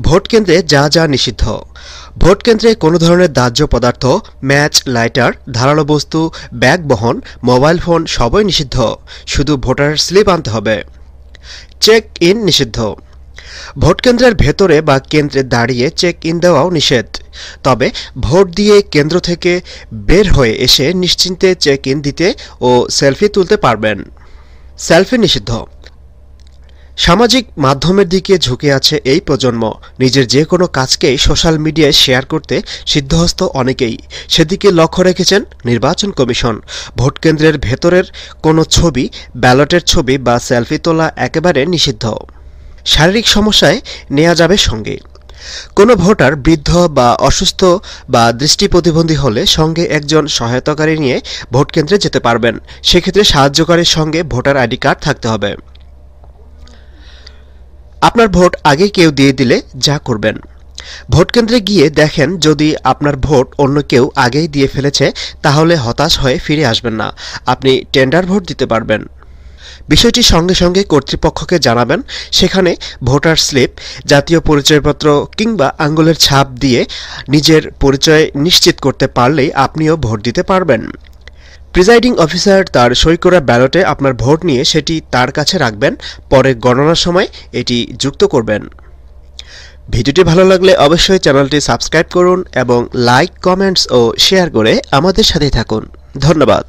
Vote কেন্দ্রে যা যা নিষিদ্ধ। ভোট কেন্দ্রে কোনো ধরনের দাহ্য পদার্থ, ম্যাচ, লাইটার, ধারালো বস্তু, ব্যাগ বহন, মোবাইল ফোন সবই নিষিদ্ধ। শুধু ভোটার স্লিপ আনতে হবে। চেক ইন নিষিদ্ধ। ভোট কেন্দ্রের ভেতরে বা কেন্দ্রে দাঁড়িয়ে চেক ইন দেওয়াও নিষেধ। তবে ভোট দিয়ে কেন্দ্র থেকে বের হয়ে এসে নিশ্চিন্তে চেক ইন দিতে ও সেলফি তুলতে পারবেন। সেলফি নিষিদ্ধ। সামাজিক মাধ্যমের দিকে ঝুঁকে আছে এই প্রজন্ম। নিজের যে কোনো কাজকেই সোশ্যাল মিডিয়ায় শেয়ার করতে সিদ্ধহস্ত অনেকেই। সেদিকে লক্ষ্য রেখেছেন নির্বাচন কমিশন। ভোটকেন্দ্রের ভেতরের কোনো ছবি, ব্যালটের ছবি বা সেলফি তোলা একেবারে নিষিদ্ধ। শারীরিক সমস্যায় নেওয়া যাবে সঙ্গে। কোনো ভোটার বৃদ্ধ বা অসুস্থ বা দৃষ্টি প্রতিবন্ধী হলে সঙ্গে একজন সহায়তাকারী নিয়ে ভোটকেন্দ্রে যেতে পারবেন। সেক্ষেত্রে সাহায্যকারীর সঙ্গে ভোটার আইডি কার্ড থাকতে হবে। আপনার ভোট আগে কেউ দিয়ে দিলে যা করবেন। ভোট কেন্দ্রে গিয়ে দেখেন যদি আপনার ভোট অন্য কেউ আগেই দিয়ে ফেলেছে, তাহলে হতাশ হয়ে ফিরে আসবেন না। আপনি টেন্ডার ভোট দিতে পারবেন। বিষয়টি সঙ্গে সঙ্গে কর্তৃপক্ষকে জানাবেন। সেখানে ভোটার স্লিপ, জাতীয় পরিচয়পত্র কিংবা আঙ্গুলের ছাপ দিয়ে নিজের পরিচয় নিশ্চিত করতে পারলেই আপনিও ভোট দিতে পারবেন। প্রিজাইডিং অফিসার তার সই করা ব্যালটে আপনার ভোট নিয়ে সেটি তার কাছে রাখবেন, পরে গণনার সময় এটি যুক্ত করবেন। ভিডিওটি ভালো লাগলে অবশ্যই চ্যানেলটি সাবস্ক্রাইব করুন এবং লাইক, কমেন্টস ও শেয়ার করে আমাদের সাথেই থাকুন। ধন্যবাদ।